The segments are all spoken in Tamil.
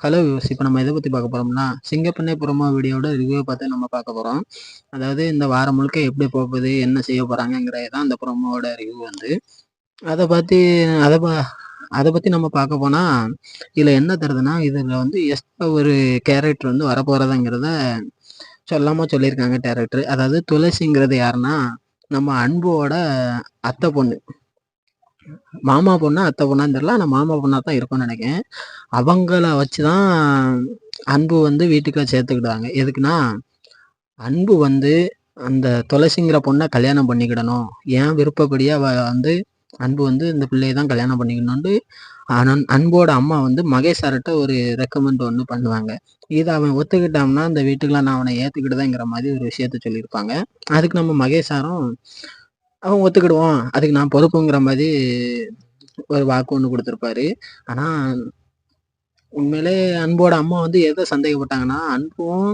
ஹலோ வியூஸ் இப்போ நம்ம எதை பற்றி பார்க்க போகிறோம்னா சிங்கப்பண்ணை புறமா வீடியோட ரிவ்யூ பார்த்து நம்ம பார்க்க போகிறோம் அதாவது இந்த வாரம் முழுக்க எப்படி போகுது என்ன செய்ய போகிறாங்கங்கிறது தான் அந்த ப்ரோமோவோட ரிவ்யூ வந்து. அதை பற்றி அதை ப அதை பற்றி நம்ம பார்க்க போனால் இதில் என்ன தருதுன்னா இதில் வந்து எக்ஸ்ட்ரா ஒரு கேரக்டர் வந்து வரப்போகிறதுங்கிறத சொல்லாமல் சொல்லியிருக்காங்க டேரக்டர் அதாவது துளசிங்கிறது யாருன்னா நம்ம அன்போட அத்தை பொண்ணு. மாமா பொண்ணா அத்தை பொண்ணான்னு தெரியல. ஆனால் மாமா பொண்ணா தான் இருக்கும்னு நினைக்கிறேன். அவங்கள வச்சு தான் அன்பு வந்து வீட்டுக்குள்ள சேர்த்துக்கிட்டாங்க எதுக்குன்னா அன்பு வந்து அந்த துளசிங்கிற பொண்ணை கல்யாணம் பண்ணிக்கிடணும். ஏன் விருப்பப்படியே அவ வந்து அன்பு வந்து இந்த பிள்ளையை தான் கல்யாணம் பண்ணிக்கணும்னு அன் அன்போட அம்மா வந்து மகேஷ் சார்கிட்ட ஒரு ரெக்கமெண்ட் ஒன்று பண்ணுவாங்க. இதை அவன் ஒத்துக்கிட்டான்னா அந்த வீட்டுக்குலாம் நான் அவனை ஏற்றுக்கிட்டுதாங்கிற மாதிரி ஒரு விஷயத்த சொல்லியிருப்பாங்க. அதுக்கு நம்ம மகேஷ் சாரும் அவன் ஒத்துக்கிடுவான். அதுக்கு நான் பொறுப்புங்கிற மாதிரி ஒரு வாக்கு ஒன்று கொடுத்துருப்பாரு. ஆனால் உண்மையிலே அன்போட அம்மா வந்து எதை சந்தேகப்பட்டாங்கன்னா அன்பும்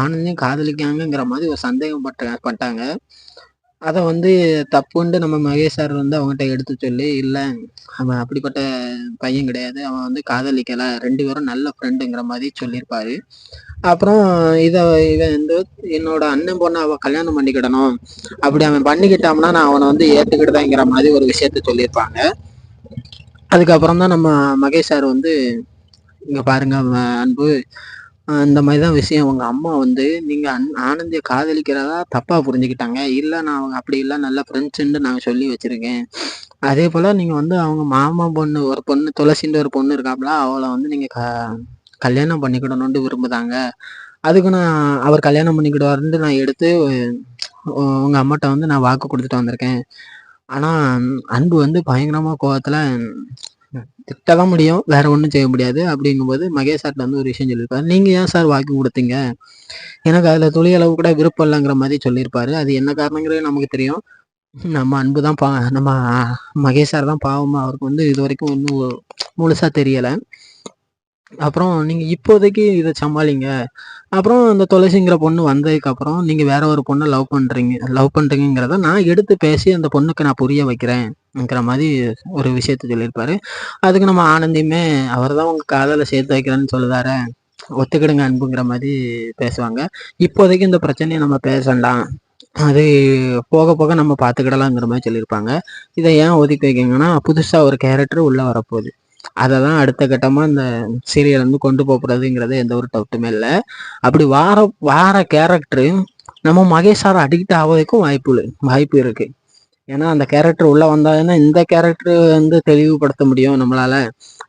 ஆனந்தையும் காதலிக்காங்கங்கிற மாதிரி ஒரு சந்தேகப்பட்ட பட்டாங்க. அதை வந்து தப்புன்ட்டு நம்ம மகேஷ் சார் வந்து அவங்ககிட்ட எடுத்து சொல்லி இல்லை அவன் அப்படிப்பட்ட பையன் கிடையாது. அவன் வந்து காதலிக்கலை. ரெண்டு பேரும் நல்ல ஃப்ரெண்டுங்கிற மாதிரி சொல்லியிருப்பாரு. அப்புறம் இதை இவன் வந்து என்னோட அண்ணன் பொண்ணை அவன் கல்யாணம் பண்ணிக்கிடணும். அப்படி அவன் பண்ணிக்கிட்டான்னா நான் அவனை வந்து ஏற்றுக்கிட்டுதாங்கிற மாதிரி ஒரு விஷயத்த சொல்லியிருப்பாங்க. அதுக்கப்புறம் தான் நம்ம மகேஷ் சார் வந்து இங்கே பாருங்க அன்பு இந்த மாதிரி தான் விஷயம். உங்கள் அம்மா வந்து நீங்கள் அன் ஆனந்தியை காதலிக்கிறதா தப்பாக புரிஞ்சுக்கிட்டாங்க. இல்லை நான் அவங்க அப்படி இல்லை நல்ல ஃப்ரெண்ட்ஸுன்னு நான் சொல்லி வச்சுருக்கேன். அதே போல் நீங்கள் வந்து அவங்க மாமா பொண்ணு ஒரு பொண்ணு துளசின்ற ஒரு பொண்ணு இருக்காப்புல அவளை வந்து நீங்கள் க கல்யாணம் பண்ணிக்கிடணும்னு விரும்புதாங்க. அதுக்கு நான் அவர் கல்யாணம் பண்ணிக்கிடுவாருன்ட்டு நான் எடுத்து உங்கள் அம்மாட்ட வந்து நான் வாக்கு கொடுத்துட்டு வந்திருக்கேன். ஆனால் அன்பு வந்து பயங்கரமாக கோவத்தில் திட்ட தான் முடியும் வேற ஒன்றும் செய்ய முடியாது அப்படிங்கும்போது மகேஷ் சார்ட்ட வந்து ஒரு விஷயம் சொல்லியிருப்பாரு. நீங்க ஏன் சார் வாக்கு கொடுத்தீங்க? எனக்கு அதுல துளி அளவு கூட விருப்பம் இல்லைங்கிற மாதிரி சொல்லியிருப்பாரு. அது என்ன காரணங்கிறது நமக்கு தெரியும். நம்ம அன்பு தான் பா நம்ம மகேஷ் சார் தான் பாவமா அவருக்கு வந்து இது வரைக்கும் ஒன்றும் முழுசா தெரியலை. அப்புறம் நீங்கள் இப்போதைக்கு இதை சமாளிங்க. அப்புறம் அந்த துளசிங்கிற பொண்ணு வந்ததுக்கப்புறம் நீங்கள் வேற ஒரு பொண்ணை லவ் பண்ணுறீங்க லவ் பண்ணுறீங்கிறத நான் எடுத்து பேசி அந்த பொண்ணுக்கு நான் புரிய வைக்கிறேன்ங்கிற மாதிரி ஒரு விஷயத்த சொல்லியிருப்பாரு. அதுக்கு நம்ம ஆனந்தியுமே அவர் தான் உங்கள் காதலை சேர்த்து வைக்கிறேன்னு சொல்லுதாரு ஒத்துக்கிடுங்க அன்புங்கிற மாதிரி பேசுவாங்க. இப்போதைக்கு இந்த பிரச்சனையை நம்ம பேசலாம். அது போக போக நம்ம பார்த்துக்கிடலாங்கிற மாதிரி சொல்லியிருப்பாங்க. இதை ஏன் ஒதுக்கி வைக்கிங்கன்னா புதுசாக ஒரு கேரக்டர் உள்ளே வரப்போகுது. அதை தான் அடுத்த கட்டமாக இந்த சீரியல் வந்து கொண்டு போகிறதுங்கிறது எந்த ஒரு டவுட்டுமே இல்லை. அப்படி வார வார கேரக்டரு நம்ம மகேஷ் சார் அடிக்ட் ஆவதுக்கும் வாய்ப்பு வாய்ப்பு இருக்குது ஏன்னா அந்த கேரக்டர் உள்ளே வந்தாங்கன்னா இந்த கேரக்டர் வந்து தெளிவுபடுத்த முடியும் நம்மளால.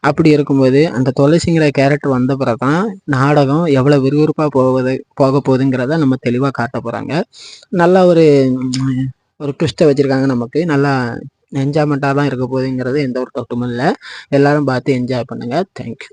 அப்படி இருக்கும்போது அந்த துளசிங்கிற கேரக்டர் வந்த பிறகுதான் நாடகம் எவ்வளோ விறுவிறுப்பாக போவது போக போகுதுங்கிறத நம்ம தெளிவாக காட்ட போகிறாங்க நல்ல ஒரு ஒரு ட்விஸ்ட்டை வச்சுருக்காங்க நமக்கு. நல்லா என்ஜாய்மெண்ட்டாக தான் இருக்க போகுதுங்கிறது எந்த ஒரு தொட்டமும் இல்லை. எல்லாரும் பார்த்து என்ஜாய் பண்ணுங்கள் தேங்க்யூ